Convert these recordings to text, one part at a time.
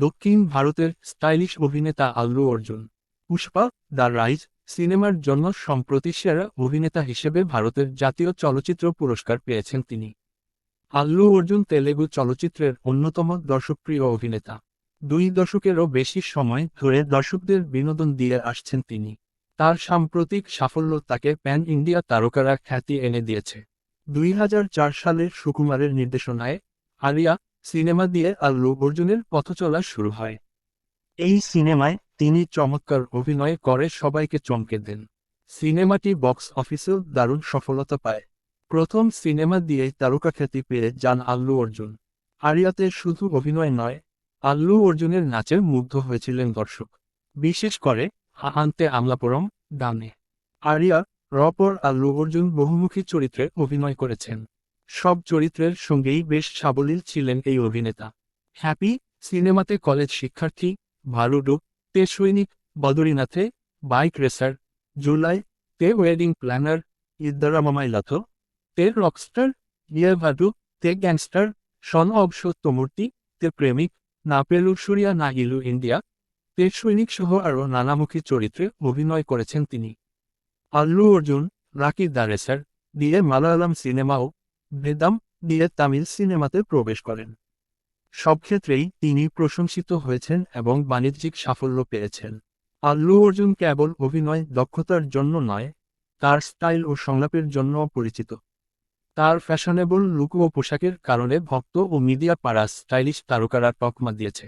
দক্ষিণ ভারতের স্টাইলিশ অভিনেতা আল্লু অর্জুন, পুষ্পা দ্য রাইজ সিনেমার জন্য সম্প্রতি সেরা অভিনেতা হিসেবে ভারতের জাতীয় চলচ্চিত্র পুরস্কার পেয়েছেন তিনি। আল্লু অর্জুন তেলেগু চলচ্চিত্রের অন্যতম দর্শকপ্রিয় অভিনেতা। দুই দশকেরও বেশি সময় ধরে দর্শকদের বিনোদন দিয়ে আসছেন তিনি। তার সাম্প্রতিক সাফল্য তাকে প্যান ইন্ডিয়া তারকারা খ্যাতি এনে দিয়েছে। দুই হাজার চার সালের সুকুমারের নির্দেশনায় আলিয়া সিনেমা দিয়ে আল্লু অর্জুনের পথ চলা শুরু হয়। এই সিনেমায় তিনি চমৎকার অভিনয় করে, সবাইকে চমকে দেন। সিনেমাটি বক্স অফিসেও দারুণ সফলতা পায়। প্রথম সিনেমা দিয়েই তারকা খ্যাতি পেয়ে যান আল্লু অর্জুন। আরিয়াতে শুধু অভিনয় নয়, আল্লু অর্জুনের নাচে মুগ্ধ হয়েছিলেন দর্শক। বিশেষ করে আহান্তে আমলাপুরম গানে আরিয়া, রপর আল্লু অর্জুন বহুমুখী চরিত্রে অভিনয় করেছেন। সব চরিত্রের সঙ্গেই বেশ সাবলীল ছিলেন এই অভিনেতা। হ্যাপি, সিনেমাতে কলেজ শিক্ষার্থী ভালুডু তে সৈনিক, বদরীনাথে বাইক রেসার, জুলাই, তে ওয়েডিং প্ল্যানার ইদ্দারা মামাইলাথ তে রকস্টার ভাডু তে গ্যাংস্টার সন অব সত্যমূর্তি, তে প্রেমিক না পেলু সুরিয়া না ইলু ইন্ডিয়া, তে সৈনিক সহ আরও নানামুখী চরিত্রে অভিনয় করেছেন তিনি। আল্লু অর্জুন রাকি দারেসার দিয়ে মালায়ালাম সিনেমাও বেদাম দিয়ে তামিল সিনেমাতে প্রবেশ করেন। সব ক্ষেত্রেই তিনি প্রশংসিত হয়েছেন এবং বাণিজ্যিক সাফল্য পেয়েছেন। আল্লু অর্জুন কেবল অভিনয় দক্ষতার জন্য নয়, তার স্টাইল ও সংলাপের জন্য পরিচিত। তার ফ্যাশনেবল লুক ও পোশাকের কারণে ভক্ত ও মিডিয়া পাড়া স্টাইলিশ তারকারা তকমা দিয়েছে।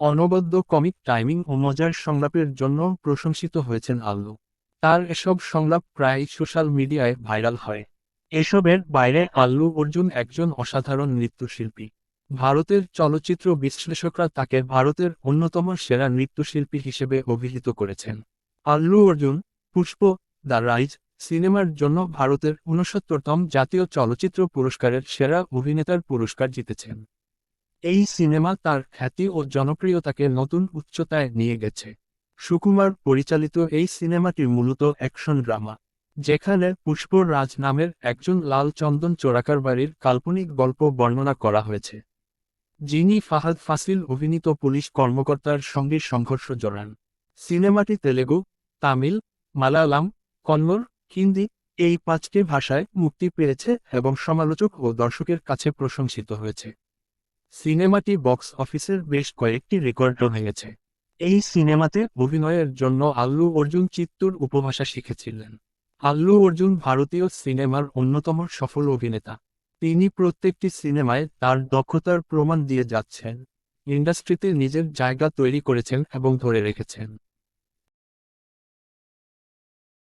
অনবদ্য কমিক টাইমিং ও মজার সংলাপের জন্য প্রশংসিত হয়েছেন আল্লু। তার এসব সংলাপ প্রায় সোশ্যাল মিডিয়ায় ভাইরাল হয়। এসবের বাইরে আল্লু অর্জুন একজন অসাধারণ নৃত্যশিল্পী। ভারতের চলচ্চিত্র বিশ্লেষকরা তাকে ভারতের অন্যতম সেরা নৃত্যশিল্পী হিসেবে অভিহিত করেছেন। আল্লু অর্জুন, পুষ্প, দ্য রাইজ সিনেমার জন্য ভারতের ঊনসত্তরতম জাতীয় চলচ্চিত্র পুরস্কারের সেরা অভিনেতার পুরস্কার জিতেছেন। এই সিনেমা তার খ্যাতি ও জনপ্রিয়তাকে নতুন উচ্চতায় নিয়ে গেছে। সুকুমার পরিচালিত এই সিনেমাটি মূলত অ্যাকশন ড্রামা। যেখানে পুষ্পর রাজ নামের একজন লাল চন্দন চোরাকার বাড়ির কাল্পনিক গল্প বর্ণনা করা হয়েছে। যিনি ফাহাদ ফাসিল অভিনীত পুলিশ কর্মকর্তার সঙ্গে সংঘর্ষ জড়ান। সিনেমাটি তেলেগু, তামিল, মালায়ালাম, কন্নড়, হিন্দি এই পাঁচটি ভাষায় মুক্তি পেয়েছে এবং সমালোচক ও দর্শকের কাছে প্রশংসিত হয়েছে। সিনেমাটি বক্স অফিসের বেশ কয়েকটি রেকর্ড ভেঙেছে এই সিনেমাতে অভিনয়ের জন্য আল্লু অর্জুন চিত্তুর উপভাষা শিখেছিলেন। আল্লু অর্জুন ভারতীয় সিনেমার অন্যতম সফল অভিনেতা। তিনি প্রত্যেকটি সিনেমায় তার দক্ষতার প্রমাণ দিয়ে যাচ্ছেন। ইন্ডাস্ট্রিতে নিজের জায়গা তৈরি করেছেন এবং ধরে রেখেছেন।